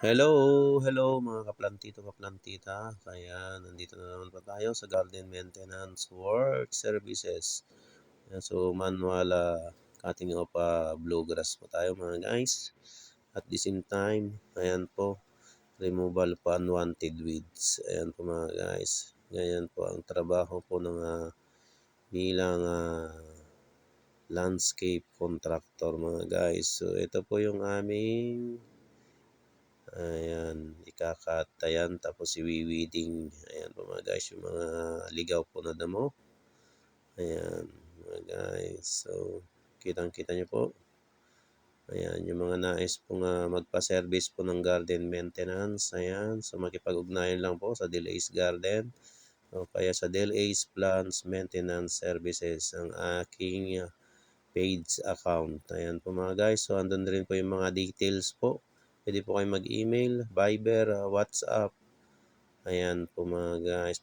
Hello, hello mga kaplantito, kaplantita. Kaya nandito na naman pa tayo sa garden maintenance work services. So manual uh, cutting of uh, bluegrass po tayo mga guys. At the same time, ayan po, removal po unwanted weeds. Ayan po mga guys. Ganyan po ang trabaho po ng uh, bilang uh, landscape contractor mga guys. So ito po yung aming Ayan, ikakat, ayan, tapos iwiwiding. Ayan po mga guys, yung mga ligaw po na damo. Ayan, mga guys. So, kitang-kita nyo po. Ayan, yung mga nais po nga magpa-service po ng garden maintenance. Ayan, so makipag-ugnayan lang po sa Delays Garden. O kaya sa Delays Plants Maintenance Services ang aking uh, page account. Ayan po mga guys. So, andun rin po yung mga details po. Pwede po kayo mag-email, Viber, uh, WhatsApp. Ayan po mga guys.